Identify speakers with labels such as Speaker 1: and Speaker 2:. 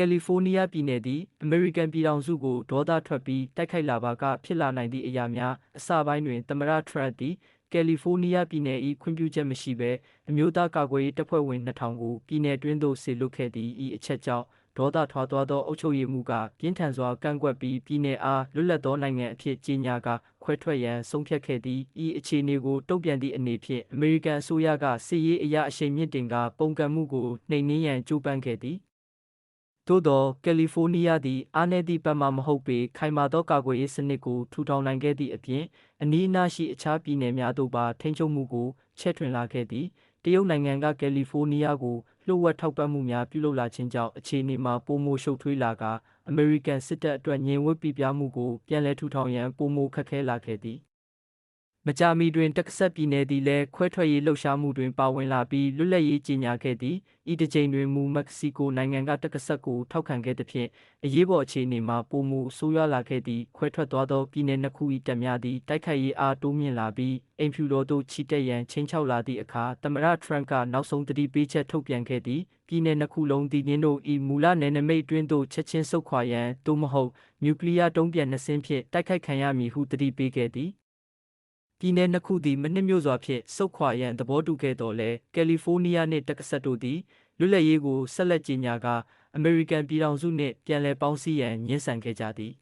Speaker 1: ကယ်လီဖိုးနီးယားပြည်နယ်သည်အမေရိကန်ပြည်ထောင်စုကိုဒေါသထွက်ပြီးတိုက်ခိုက်လာပါကဖြစ်လာနိုင်သည့်အရာများအစပိုင်းတွင်သမ္မတထရန့်သည်ကယ်လီဖိုးနီးယားပြည်နယ်၏ခွင့်ပြုချက်မရှိဘဲအမျိုးသားကာကွယ်ရေးတပ်ဖွဲ့ဝင်2000ကိုပြည်နယ်တွင်းသို့ဆေလွတ်ခဲ့သည့်ဤအချက်ကြောင့်ဒေါသထွာသွားသောအုပ်ချုပ်ရေးမှူးကပြင်းထန်စွာကန့်ကွက်ပြီးပြည်နယ်အားလွတ်လပ်သောနိုင်ငံအဖြစ်ကြေညာကာခွဲထွက်ရန်ဆုံးဖြတ်ခဲ့သည်ဤအခြေအနေကိုတုံ့ပြန်သည့်အနေဖြင့်အမေရိကန်အစိုးရကစစ်ရေးအရာအရှိန်မြင့်တင်ကာပုန်ကန်မှုကိုနှိမ်နင်းရန်ကြိုးပမ်းခဲ့သည် သို့သောကယ်လီဖိုးနီးယားသည်အားနည်းသည့်ဘက်မှမဟုတ်ပေခိုင်မာသောကာကွယ်ရေးစနစ်ကိုထူထောင်နိုင်ခဲ့သည့်အပြင်အနီးအနားရှိအခြားပြည်နယ်များသို့ပါထိန်းချုပ်မှုကိုချဲ့ထွင်လာခဲ့သည်တရုတ်နိုင်ငံကကယ်လီဖိုးနီးယားကိုလျှို့ဝှက်ထောက်ပံ့မှုများပြုလုပ်လာခြင်းကြောင့်အခြေအနေမှာပိုမိုရှုပ်ထွေးလာကအမေရိကန်စစ်တပ်အတွက်ငြိမ်ဝှက်ပြပြမှုကိုပြန်လည်ထူထောင်ရန်ပိုမိုခက်ခဲလာခဲ့သည် မကြာမီတွင်တက္ကဆက်ပြည်နယ်သည်လည်းခွဲထွက်ရေးလှုပ်ရှားမှုတွင်ပါဝင်လာပြီးလွတ်လပ်ရေးကြေညာခဲ့သည်ဤတစ်ကြိမ်တွင်မူမက္ကဆီကိုနိုင်ငံကတက္ကဆက်ကိုထောက်ခံခဲ့သဖြင့်အရေးပေါ်အခြေအနေမှာပုံမူဆိုးရွားလာခဲ့သည့်ခွဲထွက်သွားသောပြည်내နှစ်ခု၏တပ်များသည်တိုက်ခိုက်ရေးအားတိုးမြင့်လာပြီးအိမ်ဖြူတော်သို့ချီတက်ရန်ချိန်ချောက်လာသည့်အခါသမ္မတထရန့်ကနောက်ဆုံးတတိပေးချက်ထုတ်ပြန်ခဲ့သည်ပြည်내နှစ်ခုလုံးသည်နင်းတို့၏မူလနယ်နိမိတ်တွင်သို့ချက်ချင်းဆုတ်ခွာရန်သို့မဟုတ်နျူကလ িয়ার တုံးပြန်နှစ်စင်းဖြင့်တိုက်ခိုက်ခံရမည်ဟုတတိပေးခဲ့သည် ပြည်내နှစ်ခုသည်မနှစ်မြို့စွာဖြင့်စုတ်ခွာရန်သဘောတူခဲ့တော်လဲကယ်လီဖိုးနီးယားနှင့်တက္ကဆက်တို့သည်လွတ်လပ်ရေးကိုဆက်လက်ကြေညာကာအမေရိကန်ပြည်ထောင်စုနှင့်ပြန်လည်ပေါင်းစည်းရန်ညှင်းဆန်ခဲ့ကြသည်